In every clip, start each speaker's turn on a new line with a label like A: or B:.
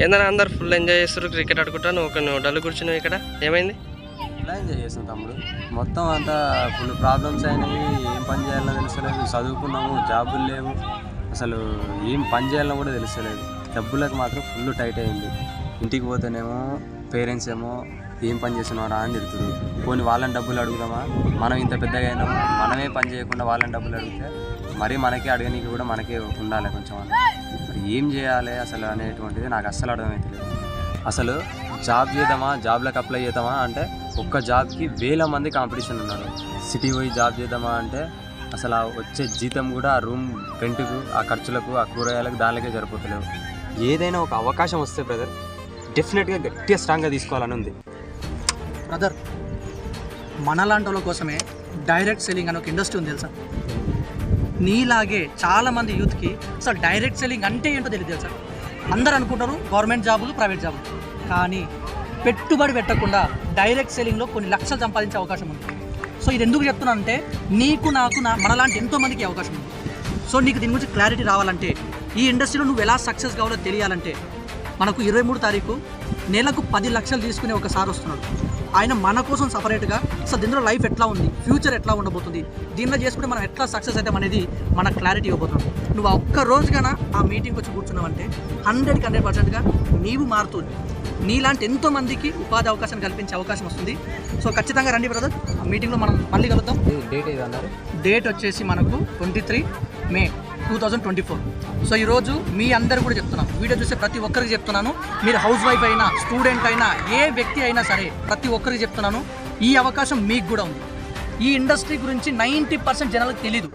A: ఏందన్నా అందరు full enjoy చేస్తారు క్రికెట్ ఆడుకుంటా నువ్వు ఒక నువ్వు డల్ కూర్చున్నావు ఇక్కడ? ఏమైంది?
B: ఇలా ఎంజాయ్ చేస్తాం తమ్ముడు. మొత్తం అంతా ఫుల్ ప్రాబ్లమ్స్ అయినాయి ఏం పని చేయాలో తెలుస్తలేదు. చదువుకున్నాము జాబులు లేవు. అసలు ఏం పని చేయాలో కూడా తెలుస్తలేదు. డబ్బులకు మాత్రం ఫుల్ టైట్ అయింది. ఇంటికి పోతేనేమో పేరెంట్స్ ఏమో ఏం పని చేస్తున్నారా అని తిడుతుంది. కొన్ని వాళ్ళని డబ్బులు అడుగుదామా? మనం ఇంత పెద్దగా అయినాము మనమే పని చేయకుండా వాళ్ళని డబ్బులు అడిగితే మరీ మనకే అడగనీకి కూడా మనకే ఉండాలి కొంచెం అని ఏం చేయాలి అసలు అనేటువంటిది నాకు అస్సలు అర్థమవుతలేదు అసలు జాబ్ చేద్దామా? జాబ్లకు అప్లై చేద్దామా? అంటే ఒక్క జాబ్కి వేల మంది కాంపిటీషన్ ఉన్నారు. సిటీ పోయి జాబ్ చేద్దామా అంటే అసలు ఆ వచ్చే జీతం కూడా ఆ రూమ్ రెంట్కు ఆ ఖర్చులకు ఆ కూరగాయలకు దానికే సరిపోతలేవు. ఏదైనా ఒక అవకాశం వస్తే బ్రదర్ డెఫినెట్గా గట్టిగా స్ట్రాంగ్గా తీసుకోవాలని ఉంది.
C: బ్రదర్ మనలాంటి వాళ్ళ కోసమే డైరెక్ట్ సెల్లింగ్ అని ఒక ఇండస్ట్రీ ఉంది తెలుసా? నీలాగే చాలామంది యూత్కి అసలు డైరెక్ట్ సెల్లింగ్ అంటే ఏంటో తెలియదు తెలుసా? అందరు అనుకుంటారు గవర్నమెంట్ జాబులు ప్రైవేట్ జాబులు. కానీ పెట్టుబడి పెట్టకుండా డైరెక్ట్ సెల్లింగ్లో కొన్ని లక్షలు సంపాదించే అవకాశం ఉంది. సో ఇది ఎందుకు చెప్తున్నానంటే నీకు నాకు నా మనలాంటి ఎంతోమందికి అవకాశం ఉంది. సో నీకు దీని గురించి క్లారిటీ రావాలంటే ఈ ఇండస్ట్రీలో నువ్వు ఎలా సక్సెస్ కావాలో తెలియాలంటే మనకు ఇరవై మూడు తారీఖు నెలకు పది లక్షలు తీసుకునే ఒక సార్ వస్తున్నాడు. ఆయన మన కోసం సపరేట్గా సో దీనిలో లైఫ్ ఎట్లా ఉంది? ఫ్యూచర్ ఎట్లా ఉండబోతుంది? దీనిలో చేసుకుంటే మనం ఎట్లా సక్సెస్ అయితే అనేది మన క్లారిటీ ఇవ్వబోతుంది. నువ్వు ఒక్క రోజుగాన ఆ మీటింగ్ వచ్చి కూర్చున్నావంటే హండ్రెడ్కి హండ్రెడ్ పర్సెంట్గా నీవు మారుతుంది నీలాంటి ఎంతో మందికి ఉపాధి అవకాశం కల్పించే అవకాశం వస్తుంది. సో ఖచ్చితంగా రండి బ్రదర్ ఆ మీటింగ్లో మనం మళ్ళీ కలుద్దాం.
B: డేట్ ఏది అన్నారు?
C: డేట్ వచ్చేసి మనకు twenty three May two thousand twenty four so ఈరోజు మీ అందరు కూడా చెప్తున్నాను వీడియో చూసే ప్రతి ఒక్కరికి చెప్తున్నాను. మీరు హౌస్ వైఫ్ అయినా స్టూడెంట్ అయినా ఏ వ్యక్తి అయినా సరే ప్రతి ఒక్కరికి చెప్తున్నాను. ఈ అవకాశం మీకు కూడా ఉంది. ఈ ఇండస్ట్రీ గురించి నైంటీ పర్సెంట్ జనాలకు తెలీదు.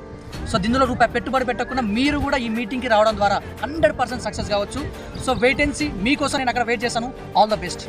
C: సో దీనిలో రూపాయి పెట్టుబడి పెట్టకుండా మీరు కూడా ఈ మీటింగ్కి రావడం ద్వారా హండ్రెడ్ పర్సెంట్ సక్సెస్ కావచ్చు. సో వెయిట్ అండ్ సీ మీకోసం నేను అక్కడ వెయిట్ చేశాను. All the best